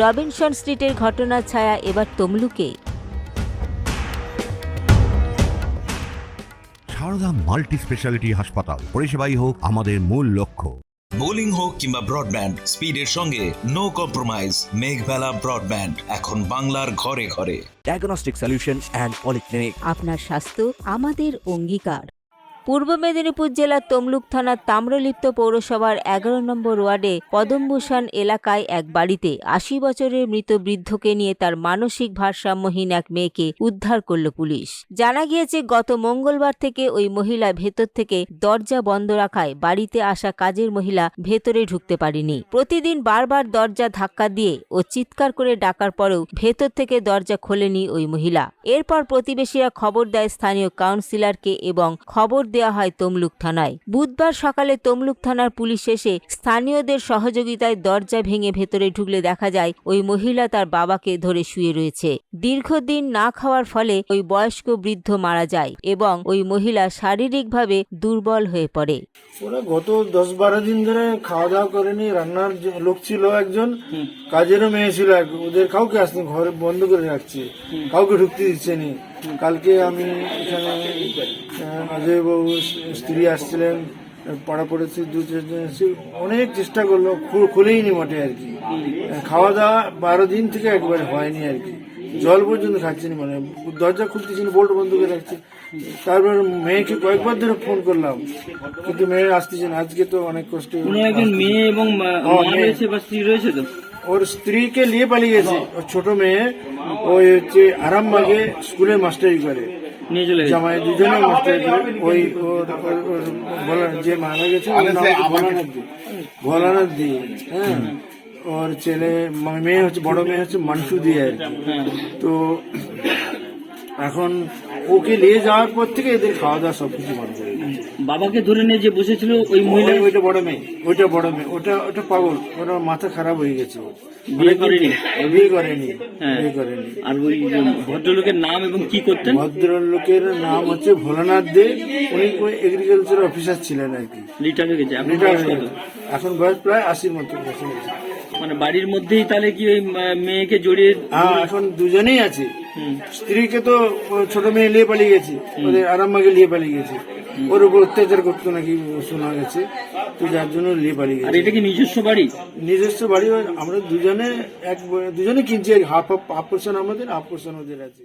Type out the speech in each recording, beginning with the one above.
Robinson স্ট্রিটের ঘটনার ছায়া এবার তমলুকে। সারদা মাল্টি স্পেশালিটি হাসপাতাল পরিষেবাই হোক আমাদের মূল লক্ষ্য। বোলিং হোক কিংবা ব্রডব্যান্ড স্পিডের সঙ্গে নো কম্প্রোমাইজ মেঘবেলা ব্রডব্যান্ড এখন বাংলার ঘরে ঘরে। ডায়াগনস্টিক সলিউশন and polyclinic আপনার স্বাস্থ্য আমাদের অঙ্গীকার। পূর্ব মেদিনীপুর জেলার তমলুক থানার তাম্রলিপ্ত পৌরসভার এগারো নম্বর ওয়ার্ডে পদমভূষণ এলাকায় এক বাড়িতে আশি বছরের মৃত বৃদ্ধকে নিয়ে তার মানসিক ভারসাম্যহীন এক মেয়েকে উদ্ধার করল পুলিশ। জানা গিয়েছে, গত মঙ্গলবার থেকে ওই মহিলা ভেতর থেকে দরজা বন্ধ রাখায় বাড়িতে আসা কাজের মহিলা ভেতরে ঢুকতে পারেনি। প্রতিদিন বারবার দরজা ধাক্কা দিয়ে ও চিৎকার করে ডাকার পরেও ভেতর থেকে দরজা খোলেনি ওই মহিলা। এরপর প্রতিবেশীরা খবর দেয় স্থানীয় কাউন্সিলরকে এবং খবর দেওয়া হয় তমলুক থানায়। বুধবার সকালে তমলুক থানার পুলিশ এসে স্থানীয়দের সহযোগিতায় দরজা ভেঙে ভেতরে ঢুকলে দেখা যায় ওই মহিলা তার বাবাকে ধরে শুয়ে রয়েছে। দীর্ঘদিন না খাওয়ার ফলে ওই বয়স্ক বৃদ্ধ মারা যায় এবং ওই মহিলা শারীরিকভাবে দুর্বল হয়ে পড়ে। ওরা গত দশ বারো দিন ধরে খাওয়া দাওয়া করেনি রান্নার লোক ছিল একজন কাজেরও মেয়ে ছিল এক ওদের কাউকে আসতে ঘরে বন্ধ করে রাখছে কাউকে ঢুকতে দিচ্ছে নি কালকে আমি এখানে আহ, অজয় বাবু স্ত্রী আসছিলেন পাড়া পড়েছি দু অনেক চেষ্টা করল খু- খুলেই নি মোটে আর কি। খাওয়া দাওয়া বারো দিন থেকে একবার হয়নি আর কি। জল পর্যন্ত খাচ্ছি না মানে দরজা খুলতেছি না বোল্ট বন্ধ করে রাখছে। তারপর মেয়েকে কয়েকবার ধরে ফোন করলাম কিন্তু মেয়ে আসতেছেন আজকে তো অনেক কষ্ট মেয়ে এবং হ্যাঁ, রয়েছে তো? ওর স্ত্রীকে নিয়ে পালিয়ে গেছে। ওর ছোট মেয়ে ওই হচ্ছে আরামবাগে স্কুলে মাস্টারি করে। নিয়ে চলে জামাই দুজনে মাস্টারি ওই ওর ওর- ওর বলা যে মারা গেছে ভোলানাথ দি হ্যাঁ। ওর ছেলে মেয়ে হচ্ছে বড় মেয়ে হচ্ছে মানসু দিয়ে আর হ্যাঁ। তো এখন ওকে নিয়ে যাওয়ার পর থেকে এদের খাওয়া দাওয়া সবকিছু বন্ধ হয়ে গেছে। বাবাকে ধরে নিয়ে যে বসেছিল ওই মহিলা ওইটা বড় মেয়ে ওইটা বড় মেয়ে ওটা ওটা পাগল ওটা মাথা খারাপ হয়ে গেছে বিয়ে করেনি? বিয়ে করেনি হ্যাঁ। বিয়ে করেনি। আর ওই ভদ্রলোকের নাম এবং কি করতেন? ভদ্রলোকের নাম হচ্ছে ভোলানাথ দে উনি এগ্রিকালচার অফিসার ছিলেন আর কি। রিটার্ন হয়ে গেছে। আপনার রিটায়ার হয়ে গেছে। এখন বয়স প্রায় আশির মতো। মানে বাড়ির মধ্যেই তাহলে কি ওই মেয়েকে জড়িয়ে হ্যাঁ এখন দুজনেই আছে। স্ত্রীকে তো ছোট মেয়ে নিয়ে পালিয়ে গেছে। ওদের আরামবাগে নিয়ে পালিয়ে গেছে। ওর উপর অত্যাচার করতো নাকি শোনা গেছে। তো যার জন্য নিয়ে পালিয়ে গেছে এটা কি নিজস্ব বাড়ি? নিজস্ব বাড়ি আমরা দুজনে এক দুজনে কিনছি হাফ হাফ হাফ পোর্শন আমাদের হাফ পোর্শন ওদের আছে।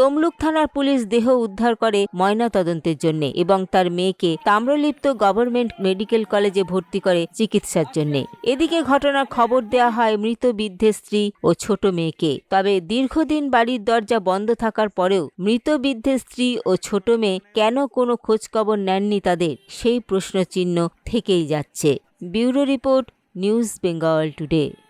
তমলুক থানার পুলিশ দেহ উদ্ধার করে ময়না তদন্তের জন্য এবং তার মেয়েকে তাম্রলিপ্ত গভর্নমেন্ট মেডিকেল কলেজে ভর্তি করে চিকিৎসার জন্য। এদিকে ঘটনার খবর দেওয়া হয় মৃত বৃদ্ধের স্ত্রী ও ছোট মেয়েকে। তবে দীর্ঘদিন বাড়ির দরজা বন্ধ থাকার পরেও মৃত বৃদ্ধের স্ত্রী ও ছোট মেয়ে কেন কোনো খোঁজখবর নেননি তাদের? সেই প্রশ্নচিহ্ন থেকেই যাচ্ছে। Bureau report, news Bengal today.